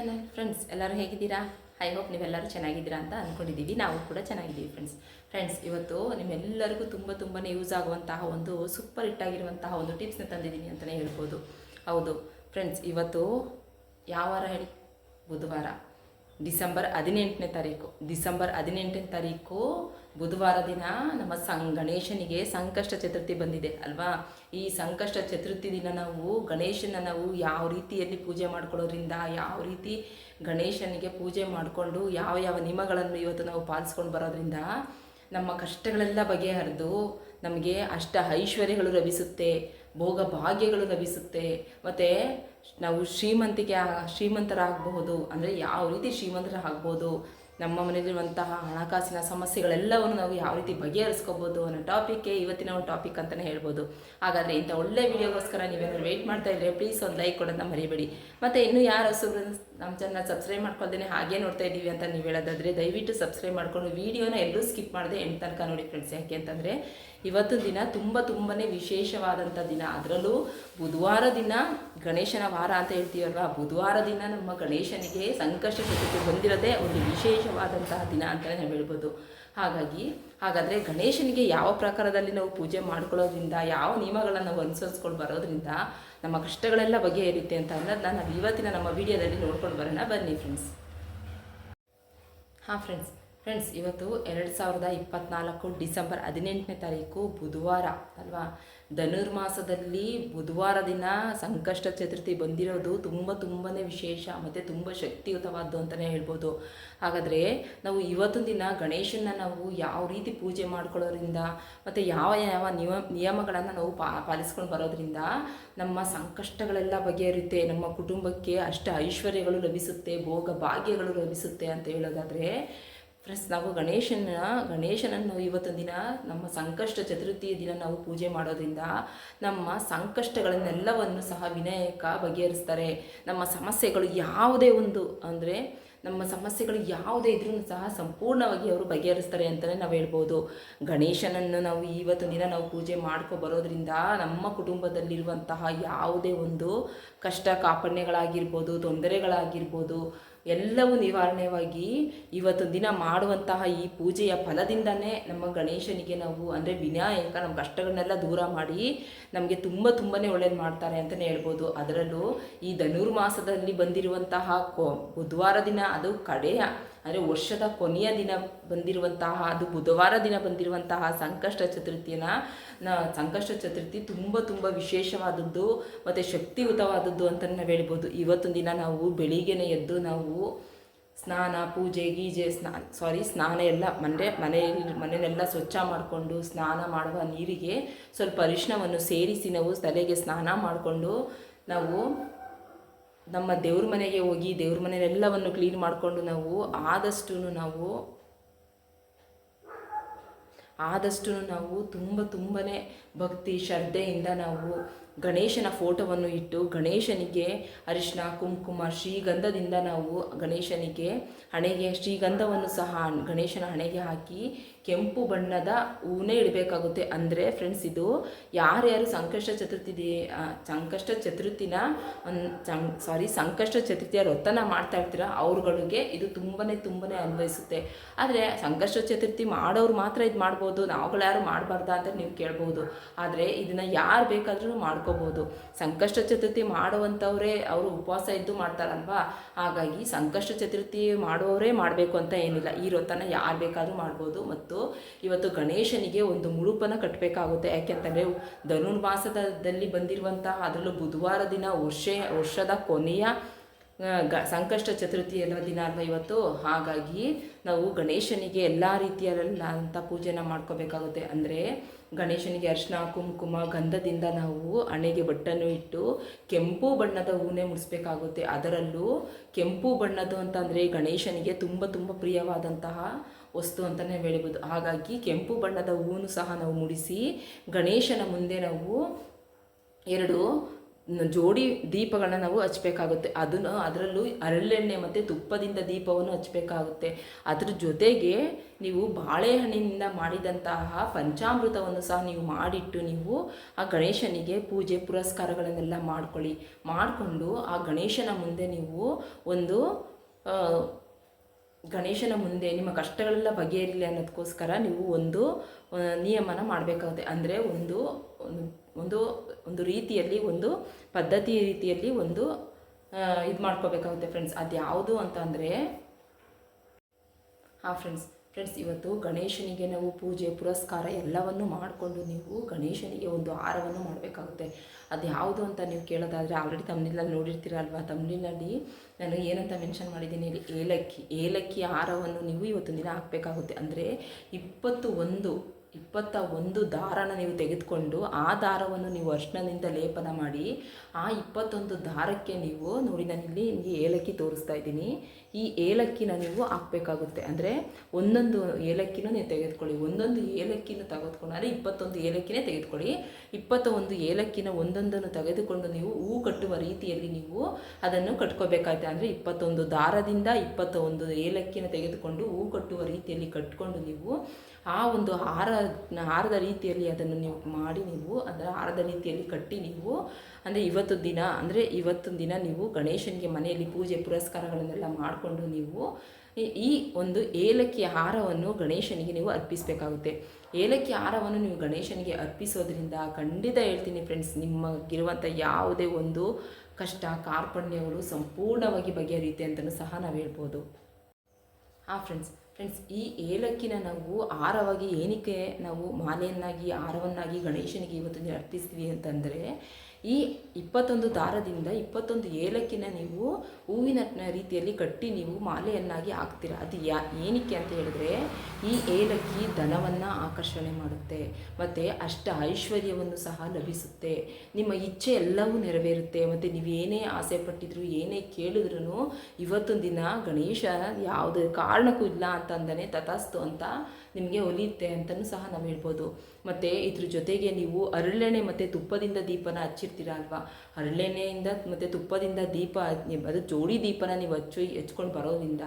Channel friends ಎಲ್ಲರೂ ಹೇಗಿದ್ದೀರಾ? I hope ನೀವೆಲ್ಲರೂ ಚೆನ್ನಾಗಿದ್ದೀರಾ ಅಂತ ಅಂದ್ಕೊಂಡಿದ್ದೀವಿ ನಾವು ಕೂಡ ಚೆನ್ನಾಗಿದ್ದೀವಿ ಫ್ರೆಂಡ್ಸ್ ಫ್ರೆಂಡ್ಸ್ ಇವತ್ತು ನಿಮ್ಮೆಲ್ಲರಿಗೂ ತುಂಬ ತುಂಬಾ ಯೂಸ್ ಆಗುವಂತಹ ಒಂದು ಸೂಪರ್ ಹಿಟ್ಟಾಗಿರುವಂತಹ ಒಂದು ಟಿಪ್ಸ್ನ ತಂದಿದ್ದೀನಿ ಅಂತಲೇ ಹೇಳ್ಬೋದು. ಹೌದು ಫ್ರೆಂಡ್ಸ್ ಇವತ್ತು ಯಾವ ವಾರ ಹೇಳಿ? ಬುಧವಾರ. ಡಿಸೆಂಬರ್ ಹದಿನೆಂಟನೇ ತಾರೀಕು. ಡಿಸೆಂಬರ್ ಹದಿನೆಂಟನೇ ತಾರೀಕು ಬುಧವಾರ ದಿನ ನಮ್ಮ ಸಂ ಗಣೇಶನಿಗೆ ಸಂಕಷ್ಟ ಚತುರ್ಥಿ ಬಂದಿದೆ, ಅಲ್ವಾ? ಈ ಸಂಕಷ್ಟ ಚತುರ್ಥಿ ದಿನ ನಾವು ಗಣೇಶನ ನಾವು ಯಾವ ರೀತಿಯಲ್ಲಿ ಪೂಜೆ ಮಾಡ್ಕೊಳ್ಳೋದ್ರಿಂದ, ಯಾವ ರೀತಿ ಗಣೇಶನಿಗೆ ಪೂಜೆ ಮಾಡಿಕೊಂಡು ಯಾವ ಯಾವ ನಿಯಮಗಳನ್ನು ಇವತ್ತು ನಾವು ಪಾಲಿಸ್ಕೊಂಡು ಬರೋದ್ರಿಂದ ನಮ್ಮ ಕಷ್ಟಗಳೆಲ್ಲ ಬಗೆಹರಿದು ನಮಗೆ ಅಷ್ಟ ಐಶ್ವರ್ಯಗಳು ಲಭಿಸುತ್ತೆ, ಭೋಗ ಭಾಗ್ಯಗಳು ಲಭಿಸುತ್ತೆ. ಮತ್ತು ನಾವು ಶ್ರೀಮಂತಿಕೆ ಶ್ರೀಮಂತರಾಗಬಹುದು, ಅಂದರೆ ಯಾವ ರೀತಿ ಶ್ರೀಮಂತರಾಗ್ಬೋದು ನಮ್ಮ ಮನೆಯಲ್ಲಿರುವಂತಹ ಹಣಕಾಸಿನ ಸಮಸ್ಯೆಗಳೆಲ್ಲವನ್ನು ನಾವು ಯಾವ ರೀತಿ ಬಗೆಹರಿಸ್ಕೋಬೋದು ಅನ್ನೋ ಟಾಪಿಕ್ಗೆ ಇವತ್ತಿನ ಒಂದು ಟಾಪಿಕ್ ಅಂತಲೇ ಹೇಳ್ಬೋದು. ಹಾಗಾದರೆ ಇಂಥ ಒಳ್ಳೆ ವಿಡಿಯೋಗೋಸ್ಕರ ನೀವೇನಾದ್ರು ವೆಯ್ಟ್ ಮಾಡ್ತಾ ಇದ್ರೆ ಪ್ಲೀಸ್ ಒಂದು ಲೈಕ್ ಕೊಡೋದನ್ನ ಮರಿಬೇಡಿ. ಮತ್ತು ಇನ್ನೂ ಯಾರು ಹೊಸಬ್ರು ನಮ್ಮ ಚಾನಲ್ ಸಬ್ಸ್ಕ್ರೈಬ್ ಮಾಡ್ಕೊಳ್ದೇನೆ ಹಾಗೆ ನೋಡ್ತಾ ಇದ್ದೀವಿ ಅಂತ ನೀವು ಹೇಳೋದಾದರೆ, ದಯವಿಟ್ಟು ಸಬ್ಸ್ಕ್ರೈಬ್ ಮಾಡ್ಕೊಂಡು ವೀಡಿಯೋನ ಎಲ್ಲರೂ ಸ್ಕಿಪ್ ಮಾಡದೆ ಎಂಟು ತನಕ ನೋಡಿ ಫ್ರೆಂಡ್ಸ್ ಯಾಕೆ ಅಂತಂದರೆ ಇವತ್ತು ದಿನ ತುಂಬ ತುಂಬಾ ವಿಶೇಷವಾದಂಥ ದಿನ. ಅದರಲ್ಲೂ ಬುಧವಾರ ದಿನ ಗಣೇಶನ ವಾರ ಅಂತ ಹೇಳ್ತೀವಲ್ವಾ? ಬುಧವಾರ ದಿನ ನಮ್ಮ ಗಣೇಶನಿಗೆ ಸಂಕಷ್ಟ ಚತುರ್ಥಿ ಬಂದಿರೋದೇ ಒಂದು ವಿಶೇಷವಾದಂತಹ ದಿನ ಅಂತಲೇ ನಾವು ಹೇಳ್ಬೋದು. ಹಾಗಾಗಿ, ಹಾಗಾದರೆ ಗಣೇಶನಿಗೆ ಯಾವ ಪ್ರಕಾರದಲ್ಲಿ ನಾವು ಪೂಜೆ ಮಾಡ್ಕೊಳ್ಳೋದ್ರಿಂದ, ಯಾವ ನಿಯಮಗಳನ್ನು ಅನುಸರಿಸ್ಕೊಂಡು ಬರೋದ್ರಿಂದ ನಮ್ಮ ಕಷ್ಟಗಳೆಲ್ಲ ಬಗೆಹರಿಯುತ್ತೆ ಅಂತ ಅನ್ನೋದನ್ನ ನಾವು ಇವತ್ತಿನ ನಮ್ಮ ವಿಡಿಯೋದಲ್ಲಿ ನೋಡ್ಕೊಂಡು ಬರೋಣ. ಬನ್ನಿ ಫ್ರೆಂಡ್ಸ್ ಹಾಂ ಫ್ರೆಂಡ್ಸ್ ಫ್ರೆಂಡ್ಸ್ ಇವತ್ತು ಎರಡು ಸಾವಿರದ ಇಪ್ಪತ್ತ್ನಾಲ್ಕು ಡಿಸೆಂಬರ್ ಹದಿನೆಂಟನೇ ತಾರೀಕು ಬುಧವಾರ ಅಲ್ವಾ? ಧನುರ್ಮಾಸದಲ್ಲಿ ಬುಧವಾರ ದಿನ ಸಂಕಷ್ಟ ಚತುರ್ಥಿ ಬಂದಿರೋದು ತುಂಬ ತುಂಬಾ ವಿಶೇಷ, ಮತ್ತು ತುಂಬ ಶಕ್ತಿಯುತವಾದ್ದು ಅಂತಲೇ ಹೇಳ್ಬೋದು. ಹಾಗಾದರೆ ನಾವು ಇವತ್ತಿನ ದಿನ ಗಣೇಶನ ನಾವು ಯಾವ ರೀತಿ ಪೂಜೆ ಮಾಡ್ಕೊಳ್ಳೋದ್ರಿಂದ, ಮತ್ತು ಯಾವ ಯಾವ ನಿಯಮ, ನಿಯಮಗಳನ್ನು ನಾವು ಪಾಲಿಸ್ಕೊಂಡು ಬರೋದ್ರಿಂದ ನಮ್ಮ ಸಂಕಷ್ಟಗಳೆಲ್ಲ ಬಗೆಹರಿಯುತ್ತೆ, ನಮ್ಮ ಕುಟುಂಬಕ್ಕೆ ಅಷ್ಟ ಐಶ್ವರ್ಯಗಳು ಲಭಿಸುತ್ತೆ, ಭೋಗ ಭಾಗ್ಯಗಳು ಲಭಿಸುತ್ತೆ ಅಂತ ಹೇಳೋದಾದರೆ ಫ್ರೆಂಡ್ಸ್ ನಾವು ಗಣೇಶನ, ಗಣೇಶನನ್ನು ಇವತ್ತೊಂದು ದಿನ ನಮ್ಮ ಸಂಕಷ್ಟ ಚತುರ್ಥಿಯ ದಿನ ನಾವು ಪೂಜೆ ಮಾಡೋದ್ರಿಂದ ನಮ್ಮ ಸಂಕಷ್ಟಗಳನ್ನೆಲ್ಲವನ್ನು ಸಹ ವಿನಾಯಕ ಬಗೆಹರಿಸ್ತಾರೆ. ನಮ್ಮ ಸಮಸ್ಯೆಗಳು ಯಾವುದೇ ಒಂದು ಅಂದರೆ ನಮ್ಮ ಸಮಸ್ಯೆಗಳು ಯಾವುದೇ ಇದ್ರೂ ಸಹ ಸಂಪೂರ್ಣವಾಗಿ ಅವರು ಬಗೆಹರಿಸ್ತಾರೆ ಅಂತಲೇ ನಾವು ಹೇಳ್ಬೋದು. ಗಣೇಶನನ್ನು ನಾವು ಇವತ್ತು ದಿನ ನಾವು ಪೂಜೆ ಮಾಡ್ಕೊ ಬರೋದ್ರಿಂದ ನಮ್ಮ ಕುಟುಂಬದಲ್ಲಿರುವಂತಹ ಯಾವುದೇ ಒಂದು ಕಷ್ಟ ಕಾಪಣ್ಯಗಳಾಗಿರ್ಬೋದು, ತೊಂದರೆಗಳಾಗಿರ್ಬೋದು ಎಲ್ಲವೂ ನಿವಾರಣೆಯಾಗಿ ಇವತ್ತು ದಿನ ಮಾಡುವಂತಹ ಈ ಪೂಜೆಯ ಫಲದಿಂದನೇ ನಮ್ಮ ಗಣೇಶನಿಗೆ ನಾವು ಅಂದರೆ ವಿನಾಯಕ ನಮ್ಮ ಕಷ್ಟಗಳನ್ನೆಲ್ಲ ದೂರ ಮಾಡಿ ನಮಗೆ ತುಂಬ ತುಂಬಾ ಒಳ್ಳೇದು ಮಾಡ್ತಾರೆ ಅಂತಲೇ ಹೇಳ್ಬೋದು. ಅದರಲ್ಲೂ ಈ ಧನುರ್ಮಾಸದಲ್ಲಿ ಬಂದಿರುವಂತಹ ಕೊ ಬುಧವಾರ ದಿನ ಅದು ಕಡೆಯ. ಅಂದರೆ ವರ್ಷದ ಕೊನೆಯ ದಿನ ಬಂದಿರುವಂತಹ, ಅದು ಬುಧವಾರ ದಿನ ಬಂದಿರುವಂತಹ ಸಂಕಷ್ಟ ಚತುರ್ಥಿಯನ್ನ, ನ ಸಂಕಷ್ಟ ಚತುರ್ಥಿ ತುಂಬ ತುಂಬ ವಿಶೇಷವಾದದ್ದು ಮತ್ತು ಶಕ್ತಿಯುತವಾದದ್ದು ಅಂತ ನಾವು ಹೇಳ್ಬೋದು. ಇವತ್ತೊಂದು ದಿನ ನಾವು ಬೆಳಿಗ್ಗೆನೇ ಎದ್ದು ನಾವು ಸ್ನಾನ, ಪೂಜೆ, ಗೀಜೆ ಸ್ನಾನ ಸಾರಿ ಸ್ನಾನ ಎಲ್ಲ ಮನೆ, ಮನೆಯಲ್ಲಿ ಮನೆಯನ್ನೆಲ್ಲ ಸ್ವಚ್ಛ ಮಾಡಿಕೊಂಡು ಸ್ನಾನ ಮಾಡುವ ನೀರಿಗೆ ಸ್ವಲ್ಪ ಅರಿಶಿಣವನ್ನು ಸೇರಿಸಿ ನಾವು ತಲೆಗೆ ಸ್ನಾನ ಮಾಡಿಕೊಂಡು ನಾವು ನಮ್ಮ ದೇವ್ರ ಮನೆಗೆ ಹೋಗಿ ದೇವ್ರ ಮನೆಯೆಲ್ಲವನ್ನು ಕ್ಲೀನ್ ಮಾಡಿಕೊಂಡು ನಾವು ಆದಷ್ಟು ನಾವು ಆದಷ್ಟು ನಾವು ತುಂಬ ತುಂಬಾ ಭಕ್ತಿ, ಶ್ರದ್ಧೆಯಿಂದ ನಾವು ಗಣೇಶನ ಫೋಟೋವನ್ನು ಇಟ್ಟು ಗಣೇಶನಿಗೆ ಅರಿಶಿನ, ಕುಂಕುಮ, ಶ್ರೀಗಂಧದಿಂದ ನಾವು ಗಣೇಶನಿಗೆ ಹಣೆಗೆ, ಶ್ರೀಗಂಧವನ್ನು ಸಹ ಗಣೇಶನ ಹಣೆಗೆ ಹಾಕಿ ಕೆಂಪು ಬಣ್ಣದ ಹೂನೇ ಇಡಬೇಕಾಗುತ್ತೆ. ಅಂದರೆ ಫ್ರೆಂಡ್ಸ್ ಇದು ಯಾರ್ಯಾರು ಸಂಕಷ್ಟ ಚತುರ್ಥಿ ಸಂಕಷ್ಟ ಚತುರ್ಥಿನ ಸಾರಿ ಸಂಕಷ್ಟ ಚತುರ್ಥಿಯ ವ್ರತನ ಮಾಡ್ತಾ ಇರ್ತೀರ, ಅವ್ರುಗಳಿಗೆ ಇದು ತುಂಬಾ ತುಂಬಾ ಅನ್ವಯಿಸುತ್ತೆ. ಆದರೆ ಸಂಕಷ್ಟ ಚತುರ್ಥಿ ಮಾಡೋರು ಮಾತ್ರ ಇದು ಮಾಡ್ಬೋದು, ನಾವುಗಳು ಯಾರು ಮಾಡಬಾರ್ದಾ ಅಂತ ನೀವು ಕೇಳ್ಬೋದು. ಆದರೆ ಇದನ್ನು ಯಾರು ಬೇಕಾದರೂ ಬೇಕಾದ್ರೂ ಮಾಡ್ಕೋಬೋದು. ಸಂಕಷ್ಟ ಚತುರ್ಥಿ ಮಾಡುವಂಥವ್ರೇ ಅವರು ಉಪವಾಸ ಇದ್ದು ಮಾಡ್ತಾರಲ್ವಾ ಹಾಗಾಗಿ ಸಂಕಷ್ಟ ಚತುರ್ಥಿ ಮಾಡುವವರೇ ಮಾಡಬೇಕು ಅಂತ ಏನಿಲ್ಲ. ಈ ವ್ರತನ ಯಾರು ಬೇಕಾದರೂ ಮಾಡ್ಬೋದು. ಮತ್ತು ಇವತ್ತು ಗಣೇಶನಿಗೆ ಒಂದು ಮುಳುಪನ್ನು ಕಟ್ಟಬೇಕಾಗುತ್ತೆ ಯಾಕೆಂತಂದರೆ ಧನುರ್ಮಾಸದಲ್ಲಿ ಬಂದಿರುವಂತಹ ಅದರಲ್ಲೂ ಬುಧವಾರ ದಿನ ವರ್ಷ, ವರ್ಷದ ಕೊನೆಯ ಗ ಸಂಕಷ್ಟ ಚತುರ್ಥಿ ಎಲ್ಲ ದಿನ ಅಲ್ವಾ ಇವತ್ತು? ಹಾಗಾಗಿ ನಾವು ಗಣೇಶನಿಗೆ ಎಲ್ಲ ರೀತಿಯಲ್ಲ ಅಂತ ಪೂಜೆನ ಮಾಡ್ಕೋಬೇಕಾಗುತ್ತೆ. ಅಂದರೆ ಗಣೇಶನಿಗೆ ಅರಿಶಿನ, ಕುಂಕುಮ, ಗಂಧದಿಂದ ನಾವು ಹಣೆಗೆ ಬಟ್ಟನ್ನು ಇಟ್ಟು ಕೆಂಪು ಬಣ್ಣದ ಹೂನೇ ಮುಡಿಸ್ಬೇಕಾಗುತ್ತೆ. ಅದರಲ್ಲೂ ಕೆಂಪು ಬಣ್ಣದ್ದು ಅಂತಂದರೆ ಗಣೇಶನಿಗೆ ತುಂಬ ತುಂಬ ಪ್ರಿಯವಾದಂತಹ ವಸ್ತು ಅಂತಲೇ ಹೇಳ್ಬೋದು. ಹಾಗಾಗಿ ಕೆಂಪು ಬಣ್ಣದ ಹೂನು ಸಹ ನಾವು ಮುಡಿಸಿ ಗಣೇಶನ ಮುಂದೆ ನಾವು ಎರಡು ಜೋಡಿ ದೀಪಗಳನ್ನ ನಾವು ಹಚ್ಬೇಕಾಗುತ್ತೆ. ಅದನ್ನು ಅದರಲ್ಲೂ ಅರಳೆಣ್ಣೆ ಮತ್ತು ತುಪ್ಪದಿಂದ ದೀಪವನ್ನು ಹಚ್ಚಬೇಕಾಗುತ್ತೆ ಅದ್ರ ಜೊತೆಗೆ ನೀವು ಬಾಳೆಹಣ್ಣಿನಿಂದ ಮಾಡಿದಂತಹ ಪಂಚಾಮೃತವನ್ನು ಸಹ ನೀವು ಮಾಡಿಟ್ಟು ನೀವು ಆ ಗಣೇಶನಿಗೆ ಪೂಜೆ ಪುರಸ್ಕಾರಗಳನ್ನೆಲ್ಲ ಮಾಡ್ಕೊಳ್ಳಿ. ಮಾಡಿಕೊಂಡು ಆ ಗಣೇಶನ ಮುಂದೆ ನೀವು ಒಂದು ಗಣೇಶನ ಮುಂದೆ ನಿಮ್ಮ ಕಷ್ಟಗಳೆಲ್ಲ ಬಗೆಹರಿಲಿ ಅನ್ನೋದಕ್ಕೋಸ್ಕರ ನೀವು ಒಂದು ನಿಯಮನ ಮಾಡಬೇಕಾಗುತ್ತೆ. ಅಂದರೆ ಒಂದು ಒಂದು ಒಂದು ರೀತಿಯಲ್ಲಿ, ಒಂದು ಪದ್ಧತಿ ರೀತಿಯಲ್ಲಿ ಒಂದು ಇದು ಮಾಡ್ಕೋಬೇಕಾಗುತ್ತೆ ಫ್ರೆಂಡ್ಸ್ ಅದು ಯಾವುದು ಅಂತ ಅಂದರೆ, ಹಾಂ ಫ್ರೆಂಡ್ಸ್ ಫ್ರೆಂಡ್ಸ್ ಇವತ್ತು ಗಣೇಶನಿಗೆ ನಾವು ಪೂಜೆ, ಪುರಸ್ಕಾರ ಎಲ್ಲವನ್ನು ಮಾಡಿಕೊಂಡು ನೀವು ಗಣೇಶನಿಗೆ ಒಂದು ಹಾರವನ್ನು ಮಾಡಬೇಕಾಗುತ್ತೆ. ಅದು ಯಾವುದು ಅಂತ ನೀವು ಕೇಳೋದಾದರೆ ಆಲ್ರೆಡಿ ತಮ್ಮನಿಲಲ್ಲಿ ನೋಡಿರ್ತೀರಲ್ವಾ? ತಮ್ಮನಿಲಲ್ಲಿ ನಾನು ಏನಂತ ಮೆನ್ಷನ್ ಮಾಡಿದ್ದೀನಿ ಏಲಕ್ಕಿ. ಏಲಕ್ಕಿ ಹಾರವನ್ನು ನೀವು ಇವತ್ತು ದಿನ ಹಾಕಬೇಕಾಗುತ್ತೆ. ಅಂದರೆ ಇಪ್ಪತ್ತು ಒಂದು ಇಪ್ಪತ್ತ ಒಂದು ದಾರನ ನೀವು ತೆಗೆದುಕೊಂಡು ಆ ದಾರವನ್ನು ನೀವು ಅರ್ಶನದಿಂದ ಲೇಪನ ಮಾಡಿ, ಆ ಇಪ್ಪತ್ತೊಂದು ದಾರಕ್ಕೆ ನೀವು ನೋಡಿ ನಾನಿಲ್ಲಿ ಏಲಕ್ಕಿ ತೋರಿಸ್ತಾ ಇದ್ದೀನಿ. ಈ ಏಲಕ್ಕಿನ ನೀವು ಹಾಕಬೇಕಾಗುತ್ತೆ. ಅಂದರೆ ಒಂದೊಂದು ಏಲಕ್ಕಿನೂ ನೀವು ತೆಗೆದುಕೊಳ್ಳಿ. ಒಂದೊಂದು ಏಲಕ್ಕಿನ ತೆಗೆದುಕೊಂಡು ಅಂದರೆ ಇಪ್ಪತ್ತೊಂದು ಏಲಕ್ಕಿನೇ ತೆಗೆದುಕೊಳ್ಳಿ. ಇಪ್ಪತ್ತ ಒಂದು ಏಲಕ್ಕಿನ ಒಂದೊಂದನ್ನು ತೆಗೆದುಕೊಂಡು ನೀವು ಹೂ ಕಟ್ಟುವ ರೀತಿಯಲ್ಲಿ ನೀವು ಅದನ್ನು ಕಟ್ಕೋಬೇಕಾಗುತ್ತೆ ಅಂದರೆ ಇಪ್ಪತ್ತೊಂದು ದಾರದಿಂದ ಇಪ್ಪತ್ತ ಒಂದು ಏಲಕ್ಕಿನ ತೆಗೆದುಕೊಂಡು ಹೂ ಕಟ್ಟುವ ರೀತಿಯಲ್ಲಿ ಕಟ್ಕೊಂಡು ನೀವು ಆ ಒಂದು ಹಾರ, ಹಾರದ ರೀತಿಯಲ್ಲಿ ಅದನ್ನು ನೀವು ಮಾಡಿ ನೀವು ಅದರ ಹಾರದ ರೀತಿಯಲ್ಲಿ ಕಟ್ಟಿ ನೀವು ಅಂದರೆ ಇವತ್ತು ದಿನ, ಅಂದರೆ ಇವತ್ತು ದಿನ ನೀವು ಗಣೇಶನಿಗೆ ಮನೆಯಲ್ಲಿ ಪೂಜೆ ಪುರಸ್ಕಾರಗಳನ್ನೆಲ್ಲ ಮಾಡಿಕೊಂಡು ನೀವು ಈ- ಒಂದು ಏಲಕ್ಕಿ ಹಾರವನ್ನು ಗಣೇಶನಿಗೆ ನೀವು ಅರ್ಪಿಸಬೇಕಾಗುತ್ತೆ. ಏಲಕ್ಕಿ ಹಾರವನ್ನು ನೀವು ಗಣೇಶನಿಗೆ ಅರ್ಪಿಸೋದ್ರಿಂದ ಖಂಡಿತ ಹೇಳ್ತೀನಿ ಫ್ರೆಂಡ್ಸ್ ನಿಮಗಿರುವಂಥ ಯಾವುದೇ ಒಂದು ಕಷ್ಟ, ಕಾರ್ಪಣ್ಯಗಳು ಸಂಪೂರ್ಣವಾಗಿ ಬಗೆಹರಿಯುತ್ತೆ ಅಂತಲೂ ಸಹ ನಾವು ಹೇಳ್ಬೋದು. ಹಾಂ ಫ್ರೆಂಡ್ಸ್ ಫ್ರೆಂಡ್ಸ್ ಈ ಏಲಕ್ಕಿನ ನಾವು ಆರವಾಗಿ ಏನಕ್ಕೆ ನಾವು ಮಾಲೆಯನ್ನಾಗಿ ಆರವನ್ನಾಗಿ ಗಣೇಶನಿಗೆ ಇವತ್ತು ಅರ್ಪಿಸ್ತೀವಿ ಅಂತಂದರೆ, ಈ ಇಪ್ಪತ್ತೊಂದು ದಾರದಿಂದ ಇಪ್ಪತ್ತೊಂದು ಏಲಕ್ಕಿನ ನೀವು ಹೂವಿನ ರೀತಿಯಲ್ಲಿ ಕಟ್ಟಿ ನೀವು ಮಾಲೆಯನ್ನಾಗಿ ಹಾಕ್ತೀರ. ಅದು ಯಾ, ಏನಕ್ಕೆ ಅಂತ ಹೇಳಿದ್ರೆ, ಈ ಏಲಕ್ಕಿ ಧನವನ್ನು ಆಕರ್ಷಣೆ ಮಾಡುತ್ತೆ, ಮತ್ತು ಅಷ್ಟ ಐಶ್ವರ್ಯವನ್ನು ಸಹ ಲಭಿಸುತ್ತೆ. ನಿಮ್ಮ ಇಚ್ಛೆ ಎಲ್ಲವೂ ನೆರವೇರುತ್ತೆ, ಮತ್ತು ನೀವು ಏನೇ ಆಸೆ ಪಟ್ಟಿದ್ರು, ಏನೇ ಕೇಳಿದ್ರು ಇವತ್ತೊಂದು ದಿನ ಗಣೇಶ ಯಾವುದೇ ಕಾರಣಕ್ಕೂ ಇಲ್ಲ ಅಂತಂದನೆ ತಥಾಸ್ತು ಅಂತ ನಿಮಗೆ ಒಲಿಯುತ್ತೆ ಅಂತಲೂ ಸಹ ನಾವು ಹೇಳ್ಬೋದು. ಮತ್ತು ಇದ್ರ ಜೊತೆಗೆ ನೀವು ಹರಳೆಣ್ಣೆ ಮತ್ತು ತುಪ್ಪದಿಂದ ದೀಪನ ಹಚ್ಚಿರ್ತೀರ ಅಲ್ವಾ? ಹರಳೆಣ್ಣೆಯಿಂದ ಮತ್ತು ತುಪ್ಪದಿಂದ ದೀಪ ಅದು ಜೋಡಿ ದೀಪನ ನೀವು ಹಚ್ಚು, ಹಚ್ಕೊಂಡು ಬರೋದ್ರಿಂದ,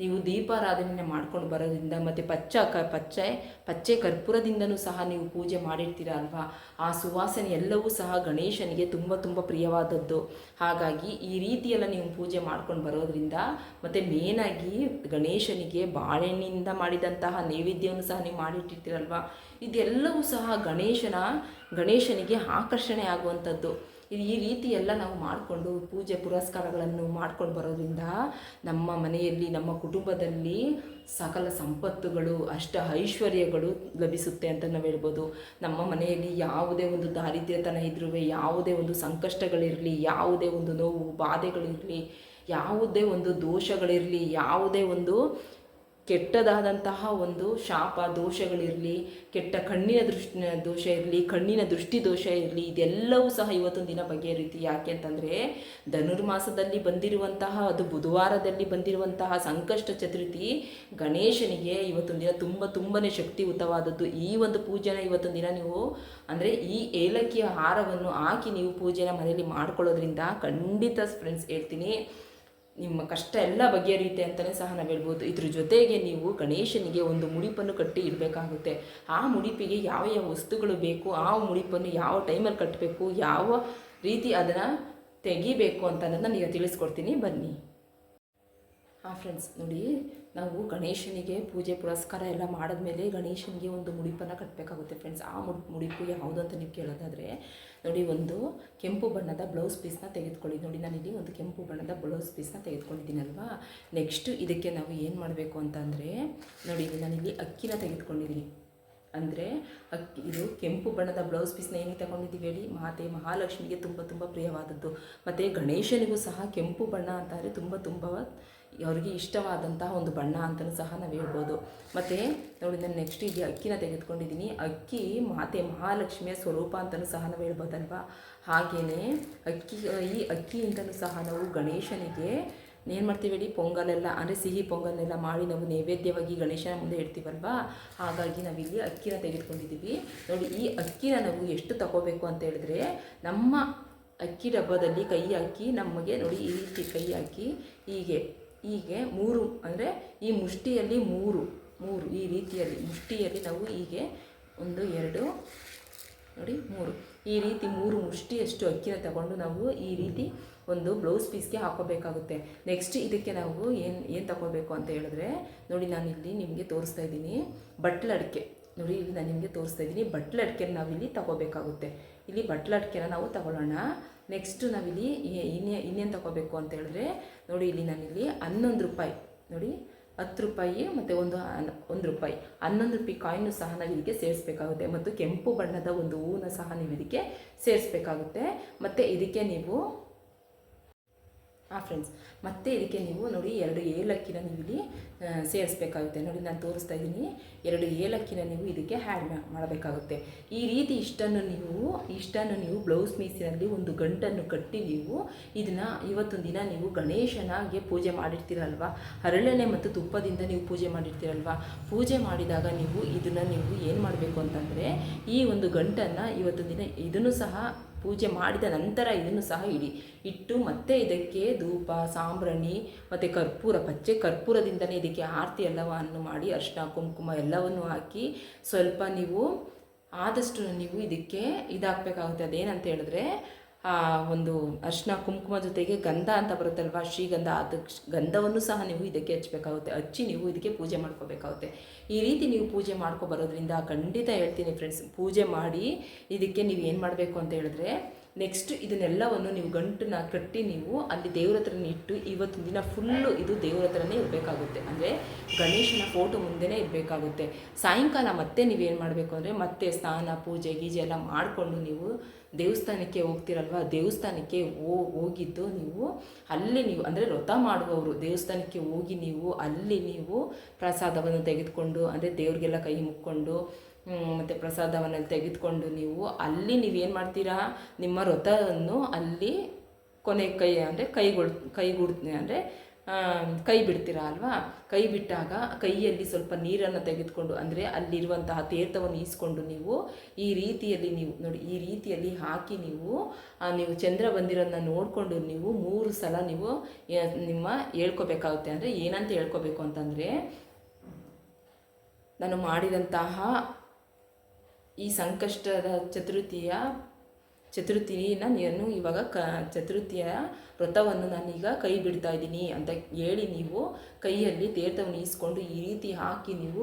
ನೀವು ದೀಪಾರಾಧನೆ ಮಾಡ್ಕೊಂಡು ಬರೋದ್ರಿಂದ ಮತ್ತು ಪಚ್ಚ ಕ, ಪಚ್ಚೆ ಪಚ್ಚೆ ಕರ್ಪೂರದಿಂದನೂ ಸಹ ನೀವು ಪೂಜೆ ಮಾಡಿರ್ತೀರ ಅಲ್ವಾ? ಆ ಸುವಾಸನೆ ಎಲ್ಲವೂ ಸಹ ಗಣೇಶನಿಗೆ ತುಂಬ ತುಂಬ ಪ್ರಿಯವಾದದ್ದು. ಹಾಗಾಗಿ ಈ ರೀತಿಯೆಲ್ಲ ನೀವು ಪೂಜೆ ಮಾಡ್ಕೊಂಡು ಬರೋದ್ರಿಂದ ಮತ್ತು ಮೇನಾಗಿ ಗಣೇಶನಿಗೆ ಬಾಳೆಣ್ಣೆಯಿಂದ ಮಾಡಿದಂತಹ ನೈವೇದ್ಯವನ್ನು ಸಹ ನೀವು ಮಾಡಿಟ್ಟಿರ್ತೀರಲ್ವಾ? ಇದೆಲ್ಲವೂ ಸಹ ಗಣೇಶನ, ಗಣೇಶನಿಗೆ ಆಕರ್ಷಣೆ ಆಗುವಂಥದ್ದು. ಇದು ಈ ರೀತಿ ಎಲ್ಲ ನಾವು ಮಾಡಿಕೊಂಡು ಪೂಜೆ ಪುರಸ್ಕಾರಗಳನ್ನು ಮಾಡ್ಕೊಂಡು ಬರೋದ್ರಿಂದ ನಮ್ಮ ಮನೆಯಲ್ಲಿ, ನಮ್ಮ ಕುಟುಂಬದಲ್ಲಿ ಸಕಲ ಸಂಪತ್ತುಗಳು, ಅಷ್ಟ ಐಶ್ವರ್ಯಗಳು ಲಭಿಸುತ್ತೆ ಅಂತ ನಾವು ಹೇಳ್ಬೋದು. ನಮ್ಮ ಮನೆಯಲ್ಲಿ ಯಾವುದೇ ಒಂದು ದಾರಿದ್ರ್ಯತನ ಇದ್ರೂ ಯಾವುದೇ ಒಂದು ಸಂಕಷ್ಟಗಳಿರಲಿ, ಯಾವುದೇ ಒಂದು ನೋವು, ಬಾಧೆಗಳಿರಲಿ, ಯಾವುದೇ ಒಂದು ದೋಷಗಳಿರಲಿ, ಯಾವುದೇ ಒಂದು ಕೆಟ್ಟದಾದಂತಹ ಒಂದು ಶಾಪ ದೋಷಗಳಿರಲಿ, ಕೆಟ್ಟ ಕಣ್ಣಿನ ದೃಷ್ಟಿ, ದೋಷ ಇರಲಿ, ಕಣ್ಣಿನ ದೃಷ್ಟಿ ದೋಷ ಇರಲಿ, ಇದೆಲ್ಲವೂ ಸಹ ಇವತ್ತೊಂದು ದಿನ ಬಗೆಹರಿಯುತ್ತೆ. ಯಾಕೆ ಅಂತಂದರೆ, ಧನುರ್ಮಾಸದಲ್ಲಿ ಬಂದಿರುವಂತಹ, ಅದು ಬುಧವಾರದಲ್ಲಿ ಬಂದಿರುವಂತಹ ಸಂಕಷ್ಟ ಚತುರ್ಥಿ ಗಣೇಶನಿಗೆ ಇವತ್ತೊಂದು ದಿನ ತುಂಬ ತುಂಬಾ ಶಕ್ತಿಯುತವಾದದ್ದು ಈ ಒಂದು ಪೂಜೆನ ಇವತ್ತೊಂದು ದಿನ ನೀವು, ಅಂದರೆ ಈ ಏಲಕ್ಕಿಯ ಹಾರವನ್ನು ಹಾಕಿ ನೀವು ಪೂಜೆನ ಮನೆಯಲ್ಲಿ ಮಾಡ್ಕೊಳ್ಳೋದ್ರಿಂದ ಖಂಡಿತ ಫ್ರೆಂಡ್ಸ್ ಹೇಳ್ತೀನಿ ನಿಮ್ಮ ಕಷ್ಟ ಎಲ್ಲ ಬಗೆಹರಿಯುತ್ತೆ ಅಂತಲೇ ಸಹ ನಾವು ಹೇಳ್ಬೋದು. ಇದ್ರ ಜೊತೆಗೆ ನೀವು ಗಣೇಶನಿಗೆ ಒಂದು ಮುಡಿಪನ್ನು ಕಟ್ಟಿ ಇಡಬೇಕಾಗುತ್ತೆ. ಆ ಮುಡಿಪಿಗೆ ಯಾವ ಯಾವ ವಸ್ತುಗಳು ಬೇಕು, ಆ ಮುಡಿಪನ್ನು ಯಾವ ಟೈಮಲ್ಲಿ ಕಟ್ಟಬೇಕು ಯಾವ ರೀತಿ ಅದನ್ನು ತೆಗಿಬೇಕು ಅಂತ ನೀವು ತಿಳಿಸ್ಕೊಡ್ತೀನಿ. ಬನ್ನಿ. ಹಾಂ ಫ್ರೆಂಡ್ಸ್ ನೋಡಿ ನಾವು ಗಣೇಶನಿಗೆ ಪೂಜೆ ಪುರಸ್ಕಾರ ಎಲ್ಲ ಮಾಡಿದ್ಮೇಲೆ ಗಣೇಶನಿಗೆ ಒಂದು ಮುಡಿಪನ್ನು ಕಟ್ಟಬೇಕಾಗುತ್ತೆ ಫ್ರೆಂಡ್ಸ್ ಆ ಮುಡಿ, ಮುಡಿಪು ಯಾವುದು ಅಂತ ನೀವು ಕೇಳೋದಾದರೆ, ನೋಡಿ ಒಂದು ಕೆಂಪು ಬಣ್ಣದ ಬ್ಲೌಸ್ ಪೀಸ್ನ ತೆಗೆದುಕೊಳ್ಳಿ. ನೋಡಿ ನಾನಿಲ್ಲಿ ಒಂದು ಕೆಂಪು ಬಣ್ಣದ ಬ್ಲೌಸ್ ಪೀಸ್ನ ತೆಗೆದುಕೊಂಡಿದ್ದೀನಲ್ವಾ? ನೆಕ್ಸ್ಟ್ ಇದಕ್ಕೆ ನಾವು ಏನು ಮಾಡಬೇಕು ಅಂತಂದರೆ ನೋಡಿ ನಾನಿಲ್ಲಿ ಅಕ್ಕಿನ ತೆಗೆದುಕೊಂಡಿದ್ದೀನಿ. ಅಂದರೆ ಅಕ್ಕಿ ಇದು ಕೆಂಪು ಬಣ್ಣದ ಬ್ಲೌಸ್ ಪೀಸ್ನ ಏನಕ್ಕೆ ತಗೊಂಡಿದ್ದೀವಿ ಹೇಳಿ? ಮಾತೆ ಮಹಾಲಕ್ಷ್ಮಿಗೆ ತುಂಬ ತುಂಬ ಪ್ರಿಯವಾದದ್ದು. ಮತ್ತು ಗಣೇಶನಿಗೂ ಸಹ ಕೆಂಪು ಬಣ್ಣ ಅಂತಂದರೆ ತುಂಬ ತುಂಬ ಅವರಿಗೆ ಇಷ್ಟವಾದಂತಹ ಒಂದು ಬಣ್ಣ ಅಂತಲೂ ಸಹ ನಾವು ಹೇಳ್ಬೋದು. ಮತ್ತು ನೋಡಿ, ನಾನು ನೆಕ್ಸ್ಟ್ ಇಲ್ಲಿ ಅಕ್ಕಿನ ತೆಗೆದುಕೊಂಡಿದ್ದೀನಿ ಅಕ್ಕಿ ಮಾತೆ ಮಹಾಲಕ್ಷ್ಮಿಯ ಸ್ವರೂಪ ಅಂತಲೂ ಸಹ ನಾವು ಹೇಳ್ಬೋದಲ್ವಾ? ಹಾಗೆಯೇ ಅಕ್ಕಿ, ಈ ಅಕ್ಕಿಯಿಂದಲೂ ಸಹ ನಾವು ಗಣೇಶನಿಗೆ ಏನು ಮಾಡ್ತೀವಿ ಹೇಳಿ, ಪೊಂಗಲೆಲ್ಲ, ಅಂದರೆ ಸಿಹಿ ಪೊಂಗಲ್ನೆಲ್ಲ ಮಾಡಿ ನಾವು ನೈವೇದ್ಯವಾಗಿ ಗಣೇಶನ ಮುಂದೆ ಇಡ್ತೀವಲ್ವಾ? ಹಾಗಾಗಿ ನಾವಿಲ್ಲಿ ಅಕ್ಕಿನ ತೆಗೆದುಕೊಂಡಿದ್ದೀವಿ ನೋಡಿ, ಈ ಅಕ್ಕಿನ ನಾವು ಎಷ್ಟು ತಗೋಬೇಕು ಅಂತ ಹೇಳಿದ್ರೆ, ನಮ್ಮ ಅಕ್ಕಿ ಡಬ್ಬದಲ್ಲಿ ಕೈ ಹಾಕಿ ನಮಗೆ ನೋಡಿ, ಈ ರೀತಿ ಕೈ ಹಾಕಿ ಹೀಗೆ ಹೀಗೆ ಮೂರು, ಅಂದರೆ ಈ ಮುಷ್ಟಿಯಲ್ಲಿ ಮೂರು ಮೂರು, ಈ ರೀತಿಯಲ್ಲಿ, ಮುಷ್ಟಿಯಲ್ಲಿ ನಾವು ಹೀಗೆ ಒಂದು, ಎರಡು, ನೋಡಿ, ಮೂರು. ಈ ರೀತಿ ಮೂರು ಮುಷ್ಟಿಯಷ್ಟು ಅಕ್ಕಿನ ತಗೊಂಡು ನಾವು ಈ ರೀತಿ ಒಂದು ಬ್ಲೌಸ್ ಪೀಸ್ಗೆ ಹಾಕೋಬೇಕಾಗುತ್ತೆ. ನೆಕ್ಸ್ಟ್ ಇದಕ್ಕೆ ನಾವು ಏನು ಏನು ತಗೋಬೇಕು ಅಂತ ಹೇಳಿದ್ರೆ, ನೋಡಿ ನಾನು ಇಲ್ಲಿ ನಿಮಗೆ ತೋರಿಸ್ತಾ ಇದ್ದೀನಿ ಬಟ್ಲಡಿಕೆ ನೋಡಿ, ಇಲ್ಲಿ ನಾನು ನಿಮಗೆ ತೋರಿಸ್ತಾ ಇದ್ದೀನಿ ಬಟ್ಲಡಿಕೆನ ನಾವಿಲ್ಲಿ ತಗೋಬೇಕಾಗುತ್ತೆ. ಇಲ್ಲಿ ಬಟ್ಲಡಿಕೆನ ನಾವು ತಗೊಳ್ಳೋಣ. ನೆಕ್ಸ್ಟ್ ನಾವಿಲ್ಲಿ ಇನ್ನೇ, ಇನ್ನೇನು ತಗೋಬೇಕು ಅಂತ ಹೇಳಿದ್ರೆ, ನೋಡಿ ಇಲ್ಲಿ ನಾನಿಲ್ಲಿ ಹನ್ನೊಂದು ರೂಪಾಯಿ, ನೋಡಿ, ಹತ್ತು ರೂಪಾಯಿ ಮತ್ತು ಒಂದು ಒಂದು ರೂಪಾಯಿ. ಹನ್ನೊಂದು ರೂಪಾಯಿ ಕಾಯಿನು ಸಹ ನಾವು ಇದಕ್ಕೆ ಸೇರಿಸ್ಬೇಕಾಗುತ್ತೆ. ಮತ್ತು ಕೆಂಪು ಬಣ್ಣದ ಒಂದು ಹೂವನ್ನ ಸಹ ನೀವು ಇದಕ್ಕೆ ಸೇರಿಸ್ಬೇಕಾಗುತ್ತೆ. ಮತ್ತು ಇದಕ್ಕೆ ನೀವು ಹಾಂ ಫ್ರೆಂಡ್ಸ್ ಮತ್ತೆ ಇದಕ್ಕೆ ನೀವು ನೋಡಿ ಎರಡು ಏಲಕ್ಕಿನ ನೀವು ಇಲ್ಲಿ ಆ, ಸೇರಿಸ್ಬೇಕಾಗುತ್ತೆ. ನೋಡಿ ನಾನು ತೋರಿಸ್ತಾ ಇದ್ದೀನಿ ಎರಡು ಏಲಕ್ಕಿನ ನೀವು ಇದಕ್ಕೆ ಹ್ಯಾಡ್ ಮಾಡಬೇಕಾಗುತ್ತೆ. ಈ ರೀತಿ ಇಷ್ಟನ್ನು ನೀವು ಇಷ್ಟನ್ನು ನೀವು ಬ್ಲೌಸ್ ಮೀಸಿನಲ್ಲಿ ಒಂದು ಗಂಟನ್ನು ಕಟ್ಟಿ ನೀವು ಇದನ್ನು ಇವತ್ತೊಂದು ದಿನ ನೀವು ಗಣೇಶನಿಗೆ ಪೂಜೆ ಮಾಡಿರ್ತೀರಲ್ವ? ಹರಳೆಣ್ಣೆ ಮತ್ತು ತುಪ್ಪದಿಂದ ನೀವು ಪೂಜೆ ಮಾಡಿರ್ತೀರಲ್ವ? ಪೂಜೆ ಮಾಡಿದಾಗ ನೀವು ಇದನ್ನು ನೀವು ಏನು ಮಾಡಬೇಕು ಅಂತಂದರೆ ಈ ಒಂದು ಗಂಟನ್ನು ಇವತ್ತೊಂದು ದಿನ ಇದನ್ನು ಸಹ ಪೂಜೆ ಮಾಡಿದ ನಂತರ ಇದನ್ನು ಸಹ ಇಡಿ. ಇಟ್ಟು ಮತ್ತೆ ಇದಕ್ಕೆ ಧೂಪ, ಸಾಂಬ್ರಾಣಿ, ಮತ್ತು ಕರ್ಪೂರ, ಪಚ್ಚೆ ಕರ್ಪೂರದಿಂದಲೇ ಇದಕ್ಕೆ ಆರತಿ ಎಲ್ಲವನ್ನು ಮಾಡಿ ಅರಿಶಿನ ಕುಂಕುಮ ಎಲ್ಲವನ್ನು ಹಾಕಿ ಸ್ವಲ್ಪ ನೀವು ಆದಷ್ಟು ನೀವು ಇದಕ್ಕೆ ಇದಾಗಬೇಕಾಗುತ್ತೆ ಅದೇನಂತ ಹೇಳಿದ್ರೆ ಒಂದು ಅರಿಶಿನ ಕುಂಕುಮ ಜೊತೆಗೆ ಗಂಧ ಅಂತ ಬರುತ್ತಲ್ವ? ಶ್ರೀಗಂಧ ಅದು ಗಂಧವನ್ನು ಸಹ ನೀವು ಇದಕ್ಕೆ ಹಚ್ಚಬೇಕಾಗುತ್ತೆ ಹಚ್ಚಿ ನೀವು ಇದಕ್ಕೆ ಪೂಜೆ ಮಾಡ್ಕೋಬೇಕಾಗುತ್ತೆ. ಈ ರೀತಿ ನೀವು ಪೂಜೆ ಮಾಡ್ಕೊಬರೋದ್ರಿಂದ ಖಂಡಿತ ಹೇಳ್ತೀನಿ ಫ್ರೆಂಡ್ಸ್ ಪೂಜೆ ಮಾಡಿ ಇದಕ್ಕೆ ನೀವು ಏನು ಮಾಡಬೇಕು ಅಂತ ಹೇಳಿದ್ರೆ ನೆಕ್ಸ್ಟ್ ಇದನ್ನೆಲ್ಲವನ್ನು ನೀವು ಗಂಟನ್ನ ಕಟ್ಟಿ ನೀವು ಅಲ್ಲಿ ದೇವ್ರ ಹತ್ರನೇ ಇಟ್ಟು ಇವತ್ತಿನ ದಿನ ಫುಲ್ಲು ಇದು ದೇವ್ರ ಹತ್ರನೇ ಇರಬೇಕಾಗುತ್ತೆ. ಅಂದರೆ ಗಣೇಶನ ಫೋಟೋ ಮುಂದೆನೇ ಇರಬೇಕಾಗುತ್ತೆ. ಸಾಯಂಕಾಲ ಮತ್ತೆ ನೀವೇನು ಮಾಡಬೇಕು ಅಂದರೆ ಮತ್ತೆ ಸ್ನಾನ, ಪೂಜೆ ಗೀಜೆ ಎಲ್ಲ ಮಾಡಿಕೊಂಡು ನೀವು ದೇವಸ್ಥಾನಕ್ಕೆ ಹೋಗ್ತಿರಲ್ವ? ದೇವಸ್ಥಾನಕ್ಕೆ ಹೋಗಿದ್ದು ನೀವು ಅಲ್ಲಿ ನೀವು ಅಂದರೆ ವ್ರತ ಮಾಡುವವರು. ದೇವಸ್ಥಾನಕ್ಕೆ ಹೋಗಿ ನೀವು ಅಲ್ಲಿ ನೀವು ಪ್ರಸಾದವನ್ನು ತೆಗೆದುಕೊಂಡು ಅಂದರೆ ದೇವ್ರಿಗೆಲ್ಲ ಕೈ ಮುಕ್ಕೊಂಡು ಮತ್ತು ಪ್ರಸಾದವನ್ನು ತೆಗೆದುಕೊಂಡು ನೀವು ಅಲ್ಲಿ ನೀವೇನು ಮಾಡ್ತೀರಾ? ನಿಮ್ಮ ವ್ರತವನ್ನು ಅಲ್ಲಿ ಕೊನೆ ಕೈ ಅಂದರೆ ಕೈಗೊಳ್, ಕೈಗೂಡ್, ಅಂದರೆ ಕೈ ಬಿಡ್ತೀರಾ ಅಲ್ವಾ? ಕೈ ಬಿಟ್ಟಾಗ ಕೈಯಲ್ಲಿ ಸ್ವಲ್ಪ ನೀರನ್ನು ತೆಗೆದುಕೊಂಡು, ಅಂದರೆ ಅಲ್ಲಿರುವಂತಹ ತೀರ್ಥವನ್ನು ಈಸ್ಕೊಂಡು ನೀವು ಈ ರೀತಿಯಲ್ಲಿ ನೀವು, ನೋಡಿ, ಈ ರೀತಿಯಲ್ಲಿ ಹಾಕಿ ನೀವು ನೀವು ಚಂದ್ರ ಬಂದಿರೋದನ್ನ ನೋಡಿಕೊಂಡು ನೀವು ಮೂರು ಸಲ ನೀವು ನಿಮ್ಮ ಹೇಳ್ಕೊಬೇಕಾಗುತ್ತೆ. ಅಂದರೆ ಏನಂತ ಹೇಳ್ಕೊಬೇಕು ಅಂತಂದರೆ, ನಾನು ಮಾಡಿದಂತಹ ಈ ಸಂಕಷ್ಟದ ಚತುರ್ಥಿಯ ಚತುರ್ಥಿನ, ನಾನು ಇವಾಗ ಕ, ಚತುರ್ಥಿಯ ವ್ರತವನ್ನು ನಾನೀಗ ಕೈ ಬಿಡ್ತಾ ಇದ್ದೀನಿ ಅಂತ ಹೇಳಿ ನೀವು ಕೈಯಲ್ಲಿ ತೀರ್ಥವನ್ನು ಈಸ್ಕೊಂಡು ಈ ರೀತಿ ಹಾಕಿ ನೀವು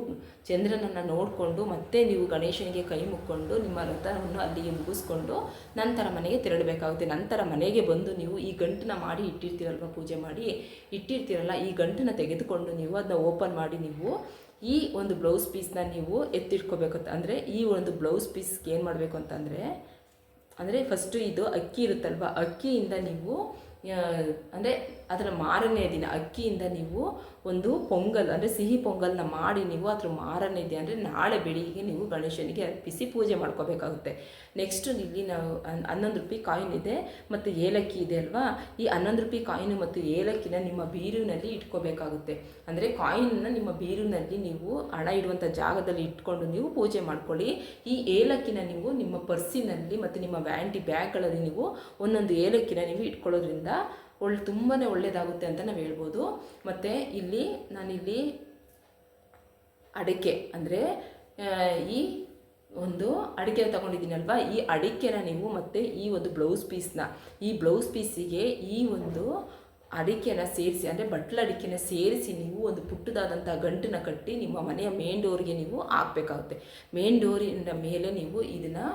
ಚಂದ್ರನನ್ನು ನೋಡಿಕೊಂಡು ಮತ್ತೆ ನೀವು ಗಣೇಶನಿಗೆ ಕೈ ಮುಕ್ಕೊಂಡು ನಿಮ್ಮ ವ್ರತವನ್ನು ಅಲ್ಲಿಗೆ ಮುಗಿಸ್ಕೊಂಡು ನಂತರ ಮನೆಗೆ ತೆರಳಬೇಕಾಗುತ್ತೆ. ನಂತರ ಮನೆಗೆ ಬಂದು ನೀವು ಈ ಗಂಟನ್ನ ಮಾಡಿ ಇಟ್ಟಿರ್ತೀರಲ್ವ ಪೂಜೆ ಮಾಡಿ? ಇಟ್ಟಿರ್ತೀರಲ್ಲ, ಈ ಗಂಟನ್ನ ತೆಗೆದುಕೊಂಡು ನೀವು ಅದನ್ನ ಓಪನ್ ಮಾಡಿ ನೀವು ಈ ಒಂದು ಬ್ಲೌಸ್ ಪೀಸ್ನ ನೀವು ಎತ್ತಿಟ್ಕೋಬೇಕು ಅಂದರೆ ಈ ಒಂದು ಬ್ಲೌಸ್ ಪೀಸ್ಗೆ ಏನು ಮಾಡಬೇಕು ಅಂತಂದರೆ ಅಂದರೆ ಫಸ್ಟು ಇದು ಅಕ್ಕಿ ಇರುತ್ತಲ್ವ? ಅಕ್ಕಿಯಿಂದ ನೀವು ಅಂದರೆ ಅದರ ಮಾರನೇ ದಿನ ಅಕ್ಕಿಯಿಂದ ನೀವು ಒಂದು ಪೊಂಗಲ್, ಅಂದರೆ ಸಿಹಿ ಪೊಂಗಲ್ನ ಮಾಡಿ ನೀವು ಅದ್ರ ಮಾರನೇ ದಿನ, ಅಂದರೆ ನಾಳೆ ಬೆಳಿಗ್ಗೆ ನೀವು ಗಣೇಶನಿಗೆ ಅರ್ಪಿಸಿ ಪೂಜೆ ಮಾಡ್ಕೋಬೇಕಾಗುತ್ತೆ. ನೆಕ್ಸ್ಟ್ ಇಲ್ಲಿ ನಾವು ಹನ್- ಹನ್ನೊಂದು ರೂಪಾಯಿ ಕಾಯಿನ್ ಇದೆ ಮತ್ತು ಏಲಕ್ಕಿ ಇದೆ ಅಲ್ವಾ? ಈ ಹನ್ನೊಂದು ರೂಪಾಯಿ ಕಾಯಿನು ಮತ್ತು ಏಲಕ್ಕಿನ ನಿಮ್ಮ ಬೀರುವಿನಲ್ಲಿ ಇಟ್ಕೋಬೇಕಾಗುತ್ತೆ. ಅಂದರೆ ಕಾಯಿನ್ನ ನಿಮ್ಮ ಬೀರಿನಲ್ಲಿ ನೀವು ಹಣ ಇಡುವಂಥ ಜಾಗದಲ್ಲಿ ಇಟ್ಕೊಂಡು ನೀವು ಪೂಜೆ ಮಾಡ್ಕೊಳ್ಳಿ. ಈ ಏಲಕ್ಕಿನ ನೀವು ನಿಮ್ಮ ಪರ್ಸಿನಲ್ಲಿ ಮತ್ತು ನಿಮ್ಮ ವ್ಯಾಂಟಿ ಬ್ಯಾಗ್ಗಳಲ್ಲಿ ನೀವು ಒಂದೊಂದು ಏಲಕ್ಕಿನ ನೀವು ಇಟ್ಕೊಳ್ಳೋದ್ರಿಂದ ಒಳ್ಳೆ ತುಂಬಾ ಒಳ್ಳೆಯದಾಗುತ್ತೆ ಅಂತ ನಾವು ಹೇಳ್ಬೋದು. ಮತ್ತು ಇಲ್ಲಿ ನಾನಿಲ್ಲಿ ಅಡಿಕೆ ಅಂದರೆ ಈ ಒಂದು ಅಡಿಕೆ ತಗೊಂಡಿದ್ದೀನಲ್ವ? ಈ ಅಡಿಕೆನ ನೀವು ಮತ್ತು ಈ ಒಂದು ಬ್ಲೌಸ್ ಪೀಸ್ನ ಈ ಬ್ಲೌಸ್ ಪೀಸಿಗೆ ಈ ಒಂದು ಅಡಿಕೆನ ಸೇರಿಸಿ, ಅಂದರೆ ಬಟ್ಲ ಅಡಿಕೆನ ಸೇರಿಸಿ ನೀವು ಒಂದು ಪುಟ್ಟದಾದಂಥ ಗಂಟನ್ನ ಕಟ್ಟಿ ನಿಮ್ಮ ಮನೆಯ ಮೇನ್ ಡೋರ್ಗೆ ನೀವು ಹಾಕಬೇಕಾಗುತ್ತೆ. ಮೇನ್ ಡೋರಿನ ಮೇಲೆ ನೀವು ಇದನ್ನು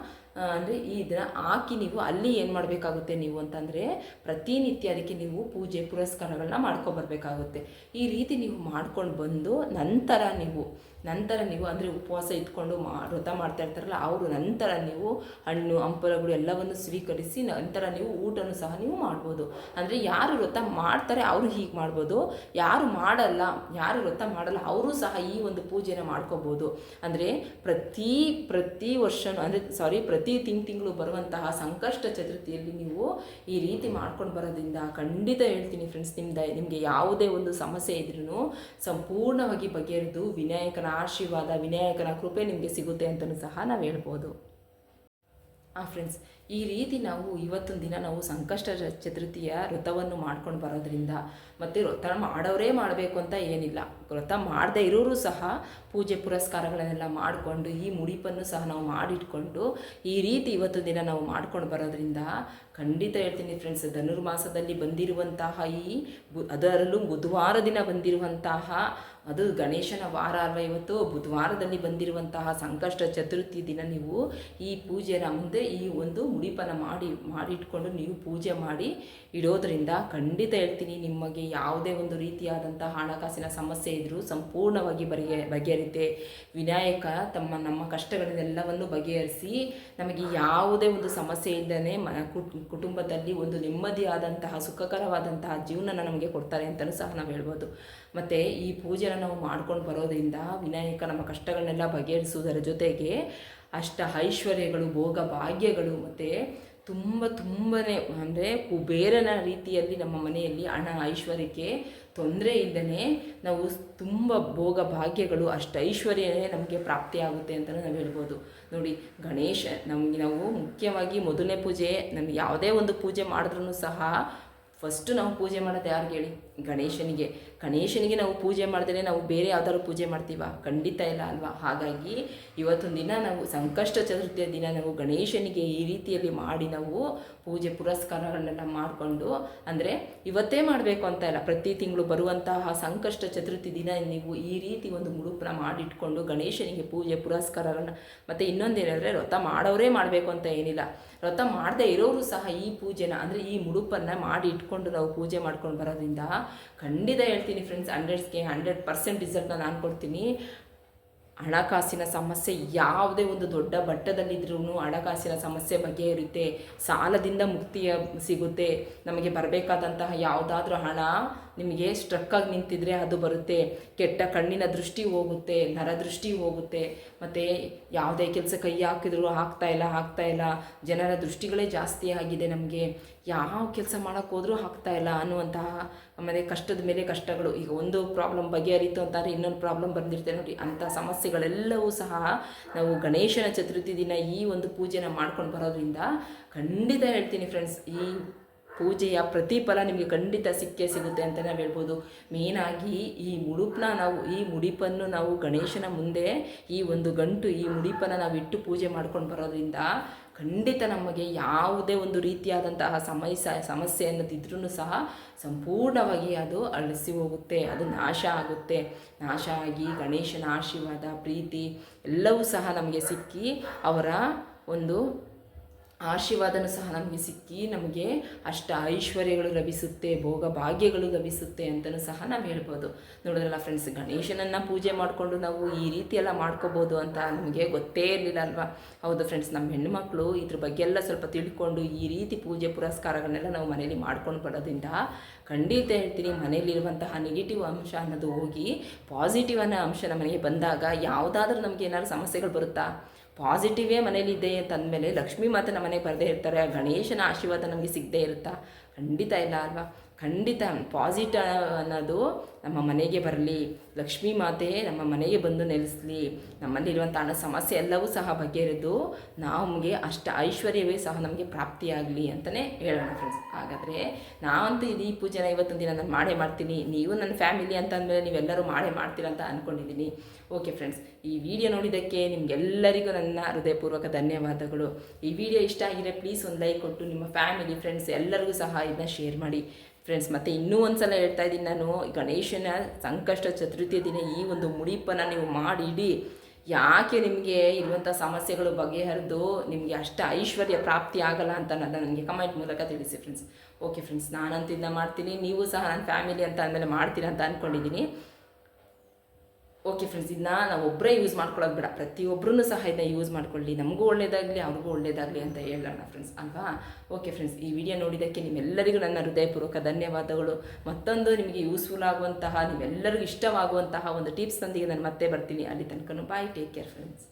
ಅಂದರೆ ಈ ಇದನ್ನು ಹಾಕಿ ನೀವು ಅಲ್ಲಿ ಏನು ಮಾಡಬೇಕಾಗುತ್ತೆ ನೀವು ಅಂತಂದರೆ ಪ್ರತಿನಿತ್ಯ ಅದಕ್ಕೆ ನೀವು ಪೂಜೆ ಪುರಸ್ಕಾರಗಳನ್ನ ಮಾಡ್ಕೊಬರ್ಬೇಕಾಗುತ್ತೆ ಈ ರೀತಿ ನೀವು ಮಾಡ್ಕೊಂಡು ಬಂದು ನಂತರ ನೀವು ನಂತರ ನೀವು ಅಂದರೆ ಉಪವಾಸ ಇಟ್ಕೊಂಡು ಮಾ, ವ್ರತ ಮಾಡ್ತಾ ಇರ್ತಾರಲ್ಲ, ಅವರು ನಂತರ ನೀವು ಹಣ್ಣು, ಹಂಪಲಗಳು ಎಲ್ಲವನ್ನು ಸ್ವೀಕರಿಸಿ ನಂತರ ನೀವು ಊಟನೂ ಸಹ ನೀವು ಮಾಡ್ಬೋದು. ಅಂದರೆ ಯಾರು ವ್ರತ ಮಾಡ್ತಾರೆ ಅವರು ಹೀಗೆ ಮಾಡ್ಬೋದು, ಯಾರು ಮಾಡಲ್ಲ, ಯಾರು ವ್ರತ ಮಾಡಲ್ಲ ಅವರು ಸಹ ಈ ಒಂದು ಪೂಜೆನ ಮಾಡ್ಕೋಬೋದು. ಅಂದರೆ ಪ್ರತಿ ಪ್ರತಿ ವರ್ಷನೂ, ಅಂದರೆ ಸಾರಿ ಪ್ರತಿ ತಿಂಗ್ ತಿಂಗಳು ಬರುವಂತಹ ಸಂಕಷ್ಟ ಚತುರ್ಥಿಯಲ್ಲಿ ನೀವು ಈ ರೀತಿ ಮಾಡ್ಕೊಂಡು ಬರೋದ್ರಿಂದ ಖಂಡಿತ ಹೇಳ್ತೀನಿ ಫ್ರೆಂಡ್ಸ್ ನಿಮ್ದ ನಿಮಗೆ ಯಾವುದೇ ಒಂದು ಸಮಸ್ಯೆ ಇದ್ರೂ ಸಂಪೂರ್ಣವಾಗಿ ಬಗೆಹರಿದು ವಿನಾಯಕನ ಆಶೀರ್ವಾದ, ವಿನಾಯಕನ ಕೃಪೆ ನಿಮಗೆ ಸಿಗುತ್ತೆ ಅಂತಲೂ ಸಹ ನಾವು ಹೇಳ್ಬೋದು. ಆ ಫ್ರೆಂಡ್ಸ್ ಈ ರೀತಿ ನಾವು ಇವತ್ತೊಂದು ದಿನ ನಾವು ಸಂಕಷ್ಟ ಚತುರ್ಥಿಯ ವ್ರತವನ್ನು ಮಾಡ್ಕೊಂಡು ಬರೋದ್ರಿಂದ ಮತ್ತು ವ್ರತ ಮಾಡೋರೇ ಮಾಡಬೇಕು ಅಂತ ಏನಿಲ್ಲ. ವ್ರತ ಮಾಡದೇ ಇರೋರು ಸಹ ಪೂಜೆ ಪುರಸ್ಕಾರಗಳನ್ನೆಲ್ಲ ಮಾಡಿಕೊಂಡು ಈ ಮುಡಿಪನ್ನು ಸಹ ನಾವು ಮಾಡಿಟ್ಕೊಂಡು ಈ ರೀತಿ ಇವತ್ತು ದಿನ ನಾವು ಮಾಡ್ಕೊಂಡು ಬರೋದ್ರಿಂದ ಖಂಡಿತ ಹೇಳ್ತೀನಿ ಫ್ರೆಂಡ್ಸ್ ಧನುರ್ಮಾಸದಲ್ಲಿ ಬಂದಿರುವಂತಹ ಈ ಅದರಲ್ಲೂ ಬುಧವಾರ ದಿನ ಬಂದಿರುವಂತಹ ಅದು ಗಣೇಶನ ವಾರ ಅಲ್ವಾ ಇವತ್ತು? ಬುಧವಾರದಲ್ಲಿ ಬಂದಿರುವಂತಹ ಸಂಕಷ್ಟ ಚತುರ್ಥಿ ದಿನ ನೀವು ಈ ಪೂಜೆನ ಮುಂದೆ ಈ ಒಂದು ಮುಡಿಪನ ಮಾಡಿ, ಮಾಡಿಟ್ಕೊಂಡು ನೀವು ಪೂಜೆ ಮಾಡಿ ಇಡೋದ್ರಿಂದ ಖಂಡಿತ ಹೇಳ್ತೀನಿ ನಿಮಗೆ ಯಾವುದೇ ಒಂದು ರೀತಿಯಾದಂಥ ಹಣಕಾಸಿನ ಸಮಸ್ಯೆ ಇದ್ದರೂ ಸಂಪೂರ್ಣವಾಗಿ ಬಗೆ ಬಗೆಹರಿತೆ. ವಿನಾಯಕ ತಮ್ಮ, ನಮ್ಮ ಕಷ್ಟಗಳನ್ನೆಲ್ಲವನ್ನು ಬಗೆಹರಿಸಿ ನಮಗೆ ಯಾವುದೇ ಒಂದು ಸಮಸ್ಯೆ ಇಲ್ಲದೇ ಮ, ಕುಟ್- ಕುಟುಂಬದಲ್ಲಿ ಒಂದು ನೆಮ್ಮದಿಯಾದಂತಹ, ಸುಖಕರವಾದಂತಹ ಜೀವನನ ನಮಗೆ ಕೊಡ್ತಾರೆ ಅಂತಲೂ ಸಹ ನಾವು ಹೇಳ್ಬೋದು. ಮತ್ತು ಈ ಪೂಜೆನ ನಾವು ಮಾಡ್ಕೊಂಡು ಬರೋದ್ರಿಂದ ವಿನಾಯಕ ನಮ್ಮ ಕಷ್ಟಗಳನ್ನೆಲ್ಲ ಬಗೆಹರಿಸುವುದರ ಜೊತೆಗೆ ಅಷ್ಟ ಐಶ್ವರ್ಯಗಳು, ಭೋಗ ಭಾಗ್ಯಗಳು, ಮತ್ತು ತುಂಬ ತುಂಬನೇ, ಅಂದರೆ ಕುಬೇರನ ರೀತಿಯಲ್ಲಿ ನಮ್ಮ ಮನೆಯಲ್ಲಿ ಹಣ, ಐಶ್ವರ್ಯಕ್ಕೆ ತೊಂದರೆ ಇಲ್ಲದೇ ನಾವು ತುಂಬ ಭೋಗ ಭಾಗ್ಯಗಳು, ಅಷ್ಟು ಐಶ್ವರ್ಯನೇ ನಮಗೆ ಪ್ರಾಪ್ತಿಯಾಗುತ್ತೆ ಅಂತಲೂ ನಾವು ಹೇಳ್ಬೋದು. ನೋಡಿ, ಗಣೇಶ ನಮಗೆ ನಾವು ಮುಖ್ಯವಾಗಿ ಮೊದಲನೇ ಪೂಜೆ, ನಮ್ಗೆ ಯಾವುದೇ ಒಂದು ಪೂಜೆ ಮಾಡಿದ್ರೂ ಸಹ ಫಸ್ಟು ನಾವು ಪೂಜೆ ಮಾಡೋದು ಯಾರಿಗೆ ಹೇಳಿ? ಗಣೇಶನಿಗೆ. ಗಣೇಶನಿಗೆ ನಾವು ಪೂಜೆ ಮಾಡಿದ್ರೆ ನಾವು ಬೇರೆ ಯಾವ್ದಾದ್ರು ಪೂಜೆ ಮಾಡ್ತೀವ? ಖಂಡಿತ ಇಲ್ಲ ಅಲ್ವಾ? ಹಾಗಾಗಿ ಇವತ್ತೊಂದು ದಿನ ನಾವು ಸಂಕಷ್ಟ ಚತುರ್ಥಿಯ ದಿನ ನಾವು ಗಣೇಶನಿಗೆ ಈ ರೀತಿಯಲ್ಲಿ ಮಾಡಿ ನಾವು ಪೂಜೆ ಪುರಸ್ಕಾರಗಳನ್ನೆಲ್ಲ ಮಾಡಿಕೊಂಡು, ಅಂದರೆ ಇವತ್ತೇ ಮಾಡಬೇಕು ಅಂತ ಇಲ್ಲ. ಪ್ರತಿ ತಿಂಗಳು ಬರುವಂತಹ ಸಂಕಷ್ಟ ಚತುರ್ಥಿ ದಿನ ನೀವು ಈ ರೀತಿ ಒಂದು ಮುಡುಪನ್ನ ಮಾಡಿಟ್ಕೊಂಡು ಗಣೇಶನಿಗೆ ಪೂಜೆ ಪುರಸ್ಕಾರಗಳನ್ನ ಮತ್ತು ಇನ್ನೊಂದೇನೆಂದರೆ ವ್ರತ ಮಾಡೋರೇ ಮಾಡಬೇಕು ಅಂತ ಏನಿಲ್ಲ. ವ್ರತ ಮಾಡದೇ ಇರೋರು ಸಹ ಈ ಪೂಜೆನ, ಅಂದರೆ ಈ ಮುಡುಪನ್ನು ಮಾಡಿ ಇಟ್ಕೊಂಡು ನಾವು ಪೂಜೆ ಮಾಡ್ಕೊಂಡು ಬರೋದ್ರಿಂದ ಖಂಡಿತ ಹೇಳ್ತೀನಿ ಫ್ರೆಂಡ್ಸ್ ಹಂಡ್ರೆಡ್ಸ್ಗೆ ಹಂಡ್ರೆಡ್ ಪರ್ಸೆಂಟ್ ರಿಸಲ್ಟ್ನ ನಾನು ಕೊಡ್ತೀನಿ. ಹಣಕಾಸಿನ ಸಮಸ್ಯೆ ಯಾವುದೇ ಒಂದು ದೊಡ್ಡ ಮಟ್ಟದಲ್ಲಿದ್ರೂ ಹಣಕಾಸಿನ ಸಮಸ್ಯೆ ಬಗೆಹರುತ್ತೆ ಸಾಲದಿಂದ ಮುಕ್ತಿಯ ಸಿಗುತ್ತೆ. ನಮಗೆ ಬರಬೇಕಾದಂತಹ ಯಾವುದಾದ್ರೂ ಹಣ ನಿಮಗೆ ಸ್ಟ್ರಕ್ಕಾಗಿ ನಿಂತಿದ್ರೆ ಅದು ಬರುತ್ತೆ. ಕೆಟ್ಟ ಕಣ್ಣಿನ ದೃಷ್ಟಿ ಹೋಗುತ್ತೆ, ನರ ದೃಷ್ಟಿ ಹೋಗುತ್ತೆ. ಮತ್ತು ಯಾವುದೇ ಕೆಲಸ ಕೈ ಹಾಕಿದ್ರು ಆಗ್ತಾ ಇಲ್ಲ ಆಗ್ತಾ ಇಲ್ಲ. ಜನರ ದೃಷ್ಟಿಗಳೇ ಜಾಸ್ತಿ ಆಗಿದೆ ನಮಗೆ. ಯಾವ ಕೆಲಸ ಮಾಡೋಕ್ಕೆ ಹೋದರೂ ಆಗ್ತಾ ಇಲ್ಲ ಅನ್ನುವಂತಹ ಆಮೇಲೆ ಕಷ್ಟದ ಮೇಲೆ ಕಷ್ಟಗಳು. ಈಗ ಒಂದು ಪ್ರಾಬ್ಲಮ್ ಬಗೆಹರಿತು ಅಂತಾರೆ ಇನ್ನೊಂದು ಪ್ರಾಬ್ಲಮ್ ಬಂದಿರ್ತೇವೆ ನೋಡಿ. ಅಂಥ ಸಮಸ್ಯೆಗಳೆಲ್ಲವೂ ಸಹ ನಾವು ಗಣೇಶನ ಚತುರ್ಥಿ ದಿನ ಈ ಒಂದು ಪೂಜೆನ ಮಾಡ್ಕೊಂಡು ಬರೋದ್ರಿಂದ ಖಂಡಿತ ಹೇಳ್ತೀನಿ ಫ್ರೆಂಡ್ಸ್ ಈ ಪೂಜೆಯ ಪ್ರತಿಫಲ ನಿಮಗೆ ಖಂಡಿತ ಸಿಕ್ಕೇ ಸಿಗುತ್ತೆ ಅಂತ ನಾವು ಹೇಳ್ಬೋದು. ಮೇನಾಗಿ ಈ ಮುಡುಪನ್ನ ನಾವು, ಈ ಮುಡಿಪನ್ನು ನಾವು ಗಣೇಶನ ಮುಂದೆ, ಈ ಒಂದು ಗಂಟು, ಈ ಮುಡಿಪನ್ನು ನಾವು ಇಟ್ಟು ಪೂಜೆ ಮಾಡ್ಕೊಂಡು ಬರೋದ್ರಿಂದ ಖಂಡಿತ ನಮಗೆ ಯಾವುದೇ ಒಂದು ರೀತಿಯಾದಂತಹ ಸಮಸ್ಯೆ ಸಮಸ್ಯೆ ಅನ್ನೋದಿದ್ರೂ ಸಹ ಸಂಪೂರ್ಣವಾಗಿ ಅದು ಅಳಿಸಿ ಹೋಗುತ್ತೆ, ಅದು ನಾಶ ಆಗುತ್ತೆ. ನಾಶ ಆಗಿ ಗಣೇಶನ ಆಶೀರ್ವಾದ, ಪ್ರೀತಿ ಎಲ್ಲವೂ ಸಹ ನಮಗೆ ಸಿಕ್ಕಿ ಅವರ ಒಂದು ಆಶೀರ್ವಾದನೂ ಸಹ ನಮಗೆ ಸಿಕ್ಕಿ ನಮಗೆ ಅಷ್ಟ ಐಶ್ವರ್ಯಗಳು ಲಭಿಸುತ್ತೆ, ಭೋಗ ಭಾಗ್ಯಗಳು ಲಭಿಸುತ್ತೆ ಅಂತಲೂ ಸಹ ನಾವು ಹೇಳ್ಬೋದು. ನೋಡಿದ್ರಲ್ಲ ಫ್ರೆಂಡ್ಸ್ ಗಣೇಶನನ್ನು ಪೂಜೆ ಮಾಡಿಕೊಂಡು ನಾವು ಈ ರೀತಿ ಎಲ್ಲ ಮಾಡ್ಕೋಬೋದು ಅಂತ ನಮಗೆ ಗೊತ್ತೇ ಇರಲಿಲ್ಲ ಅಲ್ವಾ? ಹೌದು ಫ್ರೆಂಡ್ಸ್ ನಮ್ಮ ಹೆಣ್ಣುಮಕ್ಕಳು ಇದ್ರ ಬಗ್ಗೆ ಎಲ್ಲ ಸ್ವಲ್ಪ ತಿಳ್ಕೊಂಡು ಈ ರೀತಿ ಪೂಜೆ ಪುರಸ್ಕಾರಗಳನ್ನೆಲ್ಲ ನಾವು ಮನೇಲಿ ಮಾಡ್ಕೊಂಡು ಬರೋದ್ರಿಂದ ಖಂಡಿತ ಹೇಳ್ತೀನಿ ಮನೆಯಲ್ಲಿರುವಂತಹ ನೆಗೆಟಿವ್ ಅಂಶ ಅನ್ನೋದು ಹೋಗಿ ಪಾಸಿಟಿವ್ ಅನ್ನೋ ಅಂಶ ನಮ್ಮ ಮನೆಗೆ ಬಂದಾಗ ಯಾವುದಾದ್ರೂ ನಮಗೆ ಏನಾದ್ರು ಸಮಸ್ಯೆಗಳು ಬರುತ್ತಾ? ಪಾಸಿಟಿವೇ ಮನೇಲಿದೆ ಅಂತಂದಮೇಲೆ ಲಕ್ಷ್ಮೀ ಮಾತೆ ನಮ್ಮ ಮನೆಗೆ ಬರದೇ ಇರ್ತಾರೆ ಗಣೇಶನ ಆಶೀರ್ವಾದ ನಮಗೆ ಸಿಗದೇ ಇರುತ್ತಾ? ಖಂಡಿತ ಇಲ್ಲ ಅಲ್ವಾ? ಖಂಡಿತ ಪಾಸಿಟಿವ್ ಅನ್ನೋದು ನಮ್ಮ ಮನೆಗೆ ಬರಲಿ, ಲಕ್ಷ್ಮೀ ಮಾತೆ ನಮ್ಮ ಮನೆಗೆ ಬಂದು ನೆಲೆಸಲಿ ನಮ್ಮಲ್ಲಿರುವಂಥ ಹಣ, ಸಮಸ್ಯೆ ಎಲ್ಲವೂ ಸಹ ಬಗೆಹರಿದು ನಮಗೆ ಅಷ್ಟ ಐಶ್ವರ್ಯವೇ ಸಹ ನಮಗೆ ಪ್ರಾಪ್ತಿಯಾಗಲಿ ಅಂತಲೇ ಹೇಳೋಣ ಫ್ರೆಂಡ್ಸ್ ಹಾಗಾದರೆ ನಾವಂತೂ ಇದು ಈ ಪೂಜೆನ ಇವತ್ತೊಂದು ದಿನ ನಾನು ಮಾಡೇ ಮಾಡ್ತೀನಿ. ನೀವು ನನ್ನ ಫ್ಯಾಮಿಲಿ ಅಂತ ಅಂದಮೇಲೆ ನೀವೆಲ್ಲರೂ ಮಾಡೇ ಮಾಡ್ತೀರ ಅಂತ ಅಂದ್ಕೊಂಡಿದ್ದೀನಿ ಓಕೆ ಫ್ರೆಂಡ್ಸ್ ಈ ವಿಡಿಯೋ ನೋಡಿದ್ದಕ್ಕೆ ನಿಮಗೆಲ್ಲರಿಗೂ ನನ್ನ ಹೃದಯಪೂರ್ವಕ ಧನ್ಯವಾದಗಳು. ಈ ವಿಡಿಯೋ ಇಷ್ಟ ಆಗಿದೆ ಪ್ಲೀಸ್ ಒಂದು ಲೈಕ್ ಕೊಟ್ಟು ನಿಮ್ಮ ಫ್ಯಾಮಿಲಿ ಫ್ರೆಂಡ್ಸ್ ಎಲ್ಲರಿಗೂ ಸಹ ಇದನ್ನ ಶೇರ್ ಮಾಡಿ. ಫ್ರೆಂಡ್ಸ್ ಮತ್ತು ಇನ್ನೂ ಒಂದು ಸಲ ಹೇಳ್ತಾ ಇದ್ದೀನಿ ನಾನು ಗಣೇಶನ ಸಂಕಷ್ಟ ಚತುರ್ಥಿ ದಿನ ಈ ಒಂದು ಮುಡಿಪನ್ನು ನೀವು ಮಾಡಿಡಿ. ಯಾಕೆ ನಿಮಗೆ ಇರುವಂಥ ಸಮಸ್ಯೆಗಳು ಬಗೆಹರಿದು ನಿಮಗೆ ಅಷ್ಟ ಐಶ್ವರ್ಯ ಪ್ರಾಪ್ತಿ ಆಗಲ್ಲ ಅಂತ ನನ್ನ ನನಗೆ ಕಮೆಂಟ್ ಮೂಲಕ ತಿಳಿಸಿ ಫ್ರೆಂಡ್ಸ್ ಓಕೆ ಫ್ರೆಂಡ್ಸ್ ನಾನಂತಿಂದ ಮಾಡ್ತೀನಿ, ನೀವು ಸಹ ನನ್ನ ಫ್ಯಾಮಿಲಿ ಅಂತ ಅಂದಮೇಲೆ ಮಾಡ್ತೀರಾ ಅಂತ ಅಂದ್ಕೊಂಡಿದ್ದೀನಿ ಓಕೆ ಫ್ರೆಂಡ್ಸ್ ಇದನ್ನ ನಾವು ಒಬ್ಬರೇ ಯೂಸ್ ಮಾಡ್ಕೊಳ್ಳೋದು ಬೇಡ. ಪ್ರತಿಯೊಬ್ಬರೂ ಸಹ ಇದನ್ನ ಯೂಸ್ ಮಾಡ್ಕೊಳ್ಳಿ. ನಮಗೂ ಒಳ್ಳೇದಾಗಲಿ, ಅವ್ರಿಗೂ ಒಳ್ಳೇದಾಗಲಿ ಅಂತ ಹೇಳೋಣ ಫ್ರೆಂಡ್ಸ್ ಅಲ್ವಾ? ಓಕೆ ಫ್ರೆಂಡ್ಸ್ ಈ ವಿಡಿಯೋ ನೋಡಿದ್ದಕ್ಕೆ ನಿಮ್ಮೆಲ್ಲರಿಗೂ ನನ್ನ ಹೃದಯಪೂರ್ವಕ ಧನ್ಯವಾದಗಳು. ಮತ್ತೊಂದು ನಿಮಗೆ ಯೂಸ್ಫುಲ್ ಆಗುವಂತಹ, ನಿಮ್ಮೆಲ್ಲರಿಗೂ ಇಷ್ಟವಾಗುವಂತಹ ಒಂದು ಟಿಪ್ಸ್ನೊಂದಿಗೆ ನಾನು ಮತ್ತೆ ಬರ್ತೀನಿ. ಅಲ್ಲಿ ತನಕ ಬಾಯ್ ಟೇಕ್ ಕೇರ್ ಫ್ರೆಂಡ್ಸ್